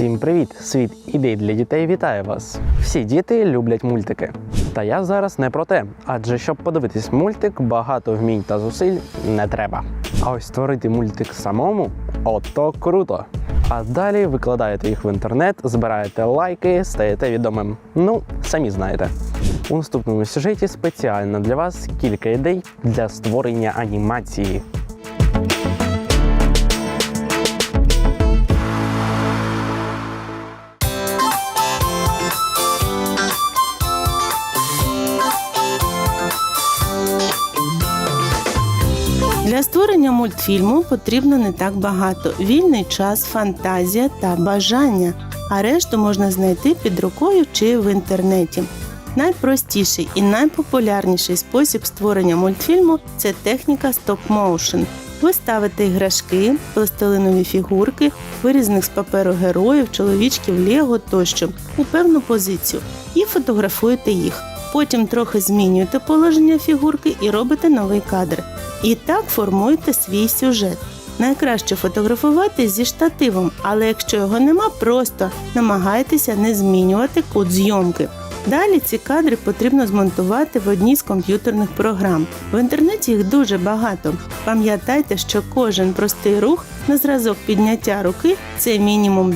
Всім привіт! Світ ідей для дітей вітає вас! Всі діти люблять мультики. Та я зараз не про те, адже щоб подивитись мультик, багато вмінь та зусиль не треба. А ось створити мультик самому ото круто. А далі викладаєте їх в інтернет, збираєте лайки, стаєте відомим. Ну, самі знаєте. У наступному сюжеті спеціально для вас кілька ідей для створення анімації. Створення мультфільму потрібно не так багато: вільний час, фантазія та бажання. А решту можна знайти під рукою чи в інтернеті. Найпростіший і найпопулярніший спосіб створення мультфільму це техніка стоп-моушен. Ви ставите іграшки, пластилинові фігурки, вирізаних з паперу героїв, чоловічків, лего тощо у певну позицію і фотографуєте їх. Потім трохи змінюєте положення фігурки і робите новий кадр. І так формуєте свій сюжет. Найкраще фотографувати зі штативом, але якщо його нема, просто намагайтеся не змінювати кут зйомки. Далі ці кадри потрібно змонтувати в одній з комп'ютерних програм. В інтернеті їх дуже багато. Пам'ятайте, що кожен простий рух на зразок підняття руки це мінімум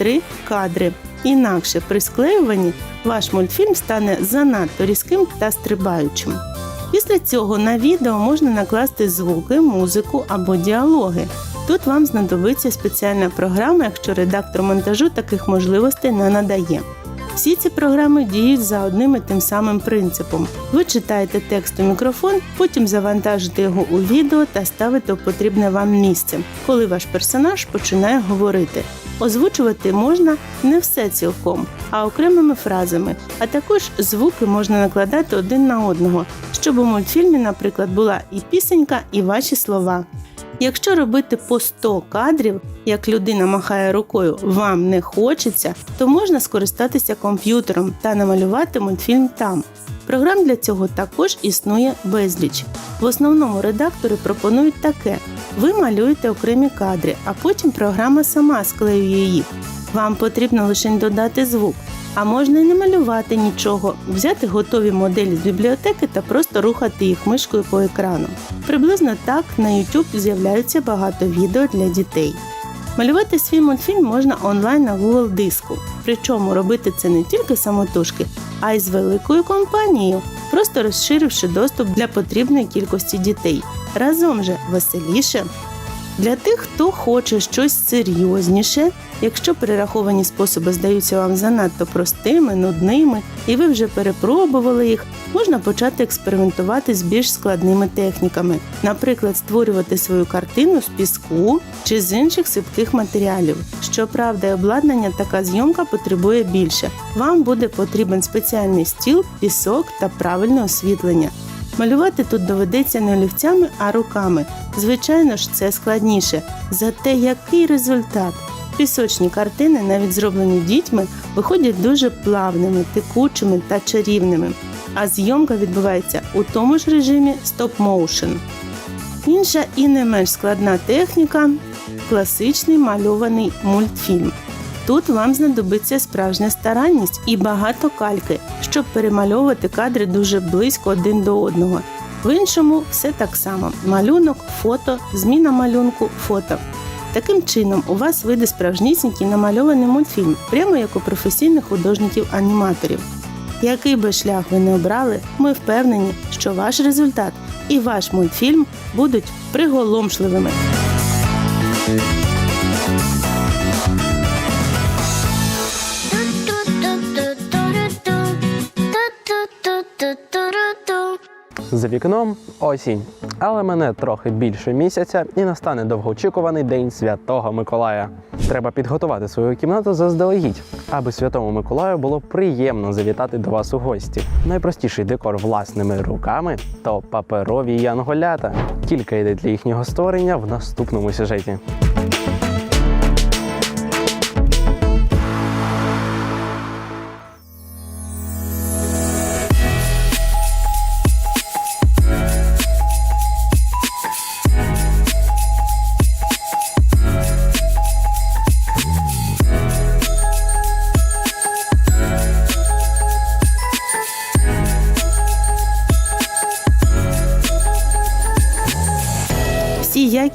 2-3 кадри. Інакше при склеюванні ваш мультфільм стане занадто різким та стрибаючим. Після цього на відео можна накласти звуки, музику або діалоги. Тут вам знадобиться спеціальна програма, якщо редактор монтажу таких можливостей не надає. Всі ці програми діють за одним і тим самим принципом. Ви читаєте текст у мікрофон, потім завантажите його у відео та ставите у потрібне вам місце, коли ваш персонаж починає говорити. Озвучувати можна не все цілком, а окремими фразами. А також звуки можна накладати один на одного, щоб у мультфільмі, наприклад, була і пісенька, і ваші слова. Якщо робити по 100 кадрів, як людина махає рукою, вам не хочеться, то можна скористатися комп'ютером та намалювати мультфільм там. Програм для цього також існує безліч. В основному редактори пропонують таке: ви малюєте окремі кадри, а потім програма сама склеює їх. Вам потрібно лише додати звук. А можна і не малювати нічого, взяти готові моделі з бібліотеки та просто рухати їх мишкою по екрану. Приблизно так на YouTube з'являються багато відео для дітей. Малювати свій мультфільм можна онлайн на Google диску. Причому робити це не тільки самотужки, а й з великою компанією, просто розширивши доступ для потрібної кількості дітей. Разом же веселіше. Для тих, хто хоче щось серйозніше, якщо перераховані способи здаються вам занадто простими, нудними, і ви вже перепробували їх, можна почати експериментувати з більш складними техніками, наприклад, створювати свою картину з піску чи з інших сипких матеріалів. Щоправда, обладнання така зйомка потребує більше. Вам буде потрібен спеціальний стіл, пісок та правильне освітлення. Малювати тут доведеться не олівцями, а руками. Звичайно ж, це складніше. Зате який результат? Пісочні картини, навіть зроблені дітьми, виходять дуже плавними, текучими та чарівними. А зйомка відбувається у тому ж режимі стоп-моушен. Інша і не менш складна техніка класичний мальований мультфільм. Тут вам знадобиться справжня старанність і багато кальки, щоб перемальовувати кадри дуже близько один до одного. В іншому все так само: малюнок, фото, зміна малюнку, фото. Таким чином, у вас вийде справжнісінький намальований мультфільм, прямо як у професійних художників-аніматорів. Який би шлях ви не обрали, ми впевнені, що ваш результат і ваш мультфільм будуть приголомшливими. За вікном осінь, але мене трохи більше місяця і настане довгоочікуваний день Святого Миколая. Треба підготувати свою кімнату заздалегідь, аби святому Миколаю було приємно завітати до вас у гості. Найпростіший декор власними руками то паперові янголята. Кілька ідей для їхнього створення в наступному сюжеті.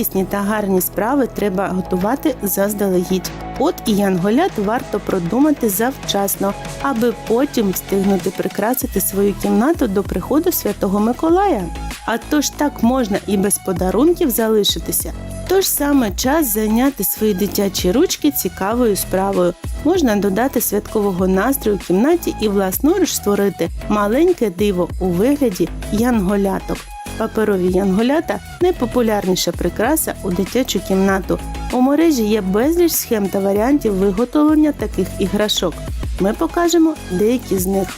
Якісні та гарні справи треба готувати заздалегідь. От і янголят варто продумати завчасно, аби потім встигнути прикрасити свою кімнату до приходу Святого Миколая. А то ж так можна і без подарунків залишитися. Тож саме час зайняти свої дитячі ручки цікавою справою. Можна додати святкового настрою кімнаті і власноруч створити маленьке диво у вигляді янголяток. Паперові янголята найпопулярніша прикраса у дитячу кімнату. У мережі є безліч схем та варіантів виготовлення таких іграшок. Ми покажемо деякі з них.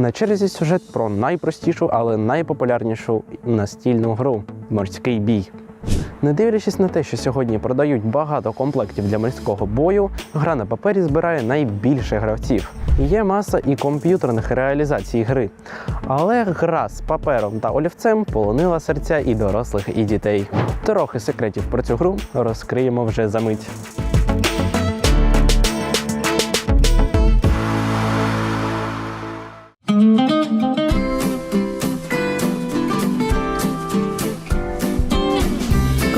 На черзі сюжет про найпростішу, але найпопулярнішу настільну гру морський бій. Не дивлячись на те, що сьогодні продають багато комплектів для морського бою, гра на папері збирає найбільше гравців. Є маса і комп'ютерних реалізацій гри. Але гра з папером та олівцем полонила серця і дорослих, і дітей. Трохи секретів про цю гру розкриємо вже за мить.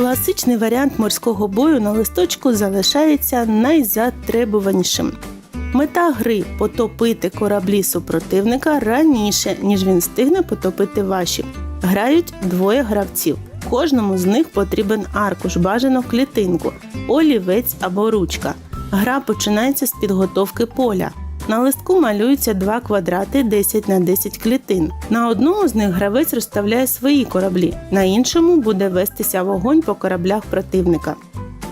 Класичний варіант морського бою на листочку залишається найзатребуванішим. Мета гри потопити кораблі супротивника раніше, ніж він встигне потопити ваші. Грають двоє гравців. Кожному з них потрібен аркуш, бажано клітинку, олівець або ручка. Гра починається з підготовки поля. На листку малюються два квадрати 10 на 10 клітин. На одному з них гравець розставляє свої кораблі, на іншому буде вестися вогонь по кораблях противника.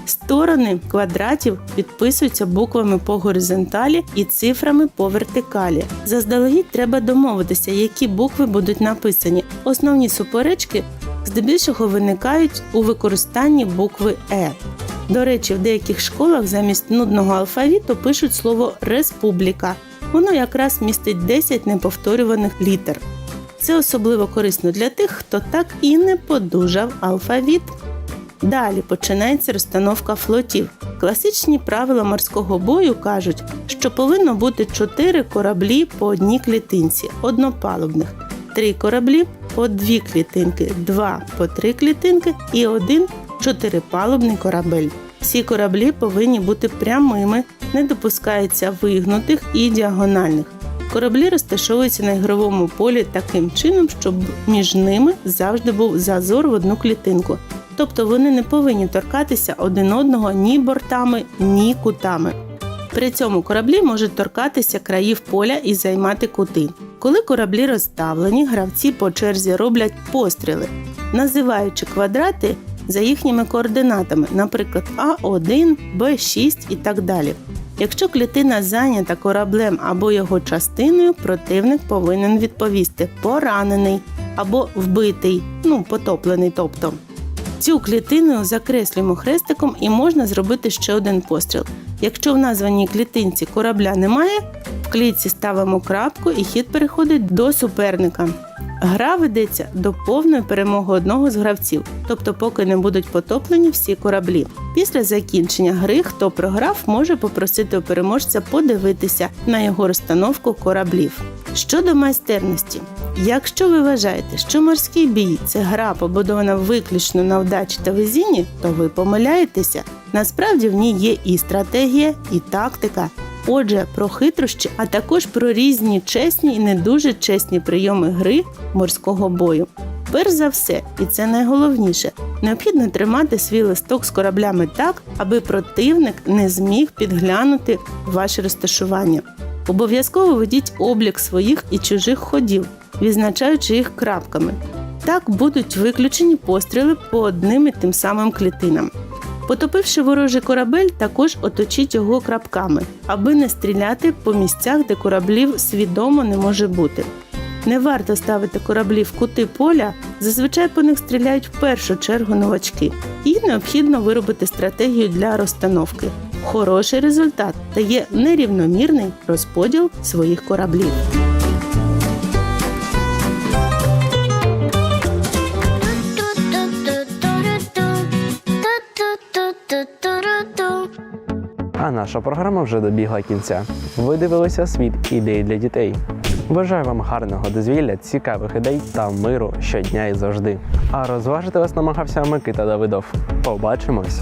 Сторони квадратів підписуються буквами по горизонталі і цифрами по вертикалі. Заздалегідь треба домовитися, які букви будуть написані. Основні суперечки здебільшого виникають у використанні букви Е. До речі, в деяких школах замість нудного алфавіту пишуть слово республіка. Воно якраз містить 10 неповторюваних літер. Це особливо корисно для тих, хто так і не подужав алфавіт. Далі починається розстановка флотів. Класичні правила морського бою кажуть, що повинно бути 4 кораблі по одній клітинці, однопалубних, 3 кораблі по дві клітинки, 2 по 3 клітинки і один чотирипалубний корабель. Всі кораблі повинні бути прямими, не допускається вигнутих і діагональних. Кораблі розташовуються на ігровому полі таким чином, щоб між ними завжди був зазор в одну клітинку. Тобто вони не повинні торкатися один одного ні бортами, ні кутами. При цьому кораблі можуть торкатися країв поля і займати кути. Коли кораблі розставлені, гравці по черзі роблять постріли, називаючи квадрати за їхніми координатами, наприклад, А1, Б6 і так далі. Якщо клітина зайнята кораблем або його частиною, противник повинен відповісти поранений або вбитий, ну потоплений, тобто. Цю клітину закреслюємо хрестиком і можна зробити ще один постріл. Якщо в названій клітинці корабля немає, клітці ставимо крапку і хід переходить до суперника. Гра ведеться до повної перемоги одного з гравців, тобто поки не будуть потоплені всі кораблі. Після закінчення гри, хто програв, може попросити у переможця подивитися на його розстановку кораблів. Щодо майстерності, Якщо ви вважаєте, що морський бій це гра побудована виключно на вдачі та везінні, то ви помиляєтеся. Насправді в ній є і стратегія, і тактика. Отже, про хитрощі, а також про різні чесні і не дуже чесні прийоми гри морського бою. Перш за все, і це найголовніше, необхідно тримати свій листок з кораблями так, аби противник не зміг підглянути ваше розташування. Обов'язково ведіть облік своїх і чужих ходів, відзначаючи їх крапками. Так будуть виключені постріли по одним і тим самим клітинам. Потопивши ворожий корабель, також оточіть його крапками, аби не стріляти по місцях, де кораблів свідомо не може бути. Не варто ставити кораблі в кути поля, зазвичай по них стріляють в першу чергу новачки, і необхідно виробити стратегію для розстановки. Хороший результат дає нерівномірний розподіл своїх кораблів. Наша програма вже добігла кінця. Ви дивилися світ ідей для дітей. Бажаю вам гарного дозвілля, цікавих ідей та миру щодня і завжди. А розважити вас намагався Микита Давидов. Побачимось!